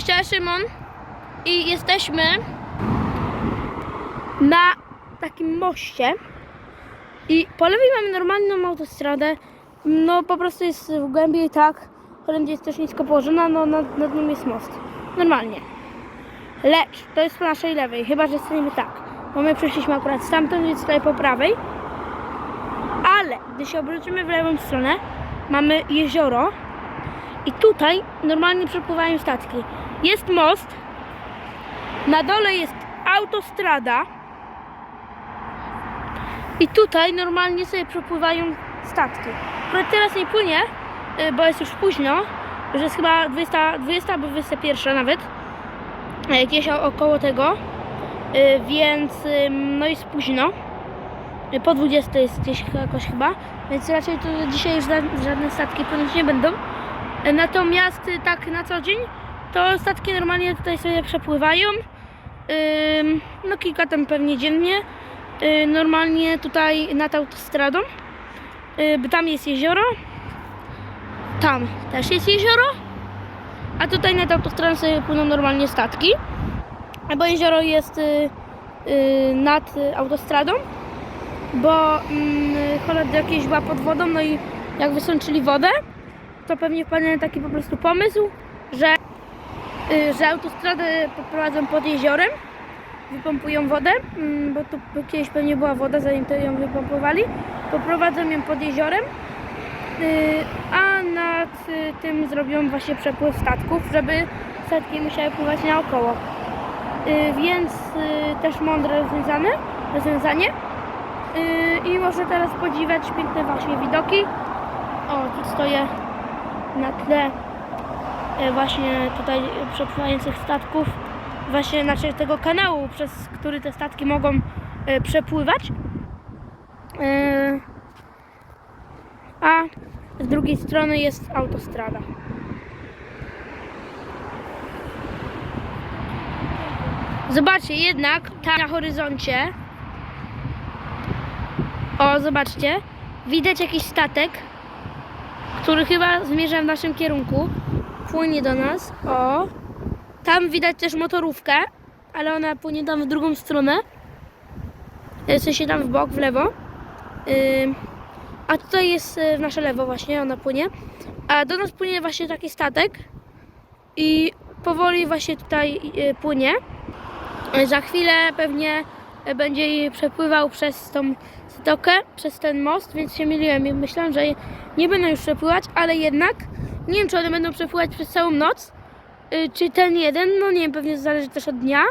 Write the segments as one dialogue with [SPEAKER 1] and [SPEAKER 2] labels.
[SPEAKER 1] Cześć, ja Szymon. I jesteśmy na takim moście. I po lewej mamy normalną autostradę, no po prostu jest głębiej tak, wszędzie jest też nisko położona, no nad, nad nim jest most, normalnie. Lecz to jest po naszej lewej, chyba że staniemy tak, bo my przeszliśmy akurat stamtąd, więc tutaj po prawej, ale gdy się obrócimy w lewą stronę, mamy jezioro, i tutaj normalnie przepływają statki. Jest most, na dole jest autostrada i tutaj normalnie sobie przepływają statki. Akurat teraz nie płynie, y, bo jest już późno, jest chyba 20, 20 albo 21 nawet, y, jakieś o- około tego, y, więc no jest późno. Y, Po 20 jest gdzieś jakoś chyba, więc raczej to dzisiaj już ża- żadne statki płynąć nie będą. Natomiast y, tak na co dzień to statki normalnie tutaj sobie przepływają. No kilka tam pewnie dziennie. Normalnie tutaj nad autostradą. Tam jest jezioro. Tam też jest jezioro. A tutaj nad autostradą sobie płyną normalnie statki. Bo jezioro jest y, y, nad autostradą. Bo mm, Holend jakieś była pod wodą, no i jak wysączyli wodę, to pewnie na taki po prostu pomysł, że, że autostradę poprowadzą pod jeziorem, wypompują wodę, mm, bo tu kiedyś pewnie była woda, zanim to ją wypompowali, poprowadzą ją pod jeziorem, y, a nad y, tym zrobią właśnie przepływ statków, żeby statki musiały pływać naokoło. Y, Więc y, też mądre rozwiązanie. Y, I może teraz podziwiać piękne właśnie widoki. O, tu stoję na tle właśnie tutaj przepływających statków, właśnie znaczy tego kanału, przez który te statki mogą e, przepływać. E, A z drugiej strony jest autostrada. Zobaczcie, jednak tam na horyzoncie. O, zobaczcie. Widać jakiś statek, który chyba zmierza w naszym kierunku. Płynie do nas. O. Tam widać też motorówkę, ale ona płynie tam w drugą stronę. E, W sensie tam w bok, w lewo. A tutaj jest e, w nasze lewo właśnie, ona płynie. A do nas płynie właśnie taki statek. I powoli właśnie tutaj e, płynie. Za chwilę pewnie będzie przepływał przez tą stokę, przez ten most, więc się myliłem. Myślałem, że nie będą już przepływać, ale jednak nie wiem, czy one będą przepływać przez całą noc, y, czy ten jeden, no nie wiem, pewnie zależy też od dnia,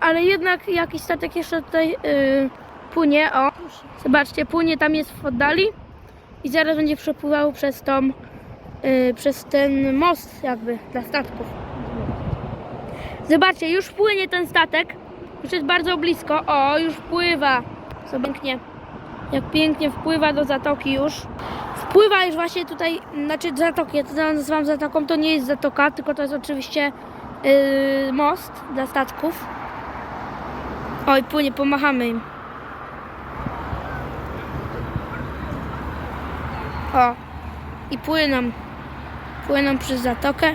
[SPEAKER 1] ale jednak jakiś statek jeszcze tutaj y, płynie, o, zobaczcie, płynie, tam jest w oddali i zaraz będzie przepływał przez tą, y, przez ten most jakby dla statków. Zobaczcie, już płynie ten statek, już jest bardzo blisko, o, już pływa, co pięknie, jak pięknie wpływa do zatoki już wpływa już właśnie tutaj, znaczy zatoki, ja to nazywam zatoką, to nie jest zatoka, tylko to jest oczywiście yy, most dla statków. Oj, płynie, pomachamy im. O, i płyną, płyną przez zatokę.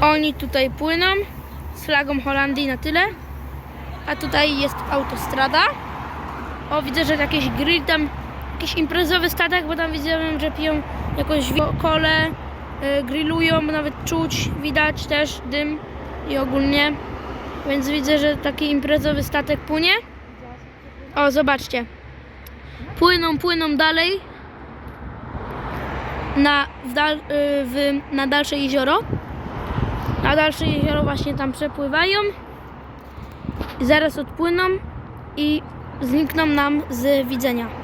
[SPEAKER 1] Oni tutaj płyną z flagą Holandii na tyle, a tutaj jest autostrada. O, widzę, że jakiś grill tam jakiś imprezowy statek, bo tam widzę, że piją jakąś kolę, y, grillują, nawet czuć, widać też dym i ogólnie. Więc widzę, że taki imprezowy statek płynie. O, zobaczcie. Płyną, płyną dalej na, w dal, y, w, na dalsze jezioro. Na dalsze jezioro właśnie tam przepływają. Zaraz odpłyną i znikną nam z widzenia.